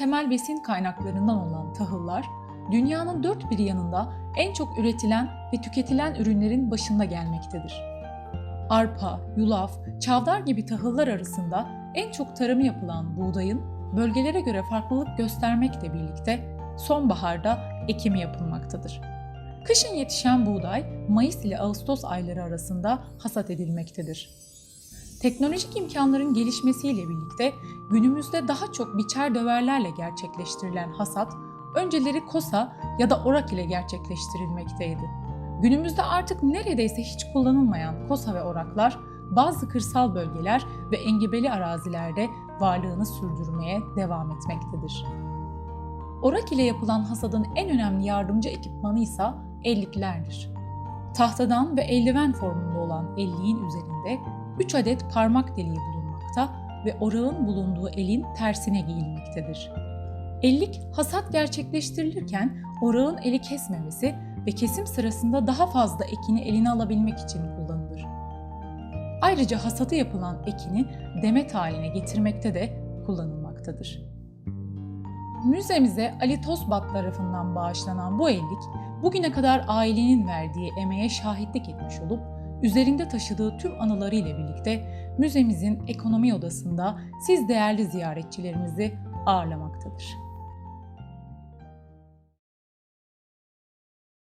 Temel besin kaynaklarından olan tahıllar, dünyanın dört bir yanında en çok üretilen ve tüketilen ürünlerin başında gelmektedir. Arpa, yulaf, çavdar gibi tahıllar arasında en çok tarımı yapılan buğdayın bölgelere göre farklılık göstermekle birlikte sonbaharda ekimi yapılmaktadır. Kışın yetişen buğday Mayıs ile Ağustos ayları arasında hasat edilmektedir. Teknolojik imkanların gelişmesiyle birlikte günümüzde daha çok biçer döverlerle gerçekleştirilen hasat, önceleri kosa ya da orak ile gerçekleştirilmekteydi. Günümüzde artık neredeyse hiç kullanılmayan kosa ve oraklar bazı kırsal bölgeler ve engebeli arazilerde varlığını sürdürmeye devam etmektedir. Orak ile yapılan hasadın en önemli yardımcı ekipmanı ise elliklerdir. Tahtadan ve eldiven formunda olan elliğin üzerinde 3 adet parmak deliği bulunmakta ve orağın bulunduğu elin tersine giyilmektedir. Ellik hasat gerçekleştirilirken orağın eli kesmemesi ve kesim sırasında daha fazla ekini eline alabilmek için kullanılır. Ayrıca hasadı yapılan ekini demet haline getirmekte de kullanılmaktadır. Müzemize Ali Tosbat tarafından bağışlanan bu ellik, bugüne kadar ailenin verdiği emeğe şahitlik etmiş olup, üzerinde taşıdığı tüm anıları ile birlikte müzemizin ekonomi odasında siz değerli ziyaretçilerimizi ağırlamaktadır.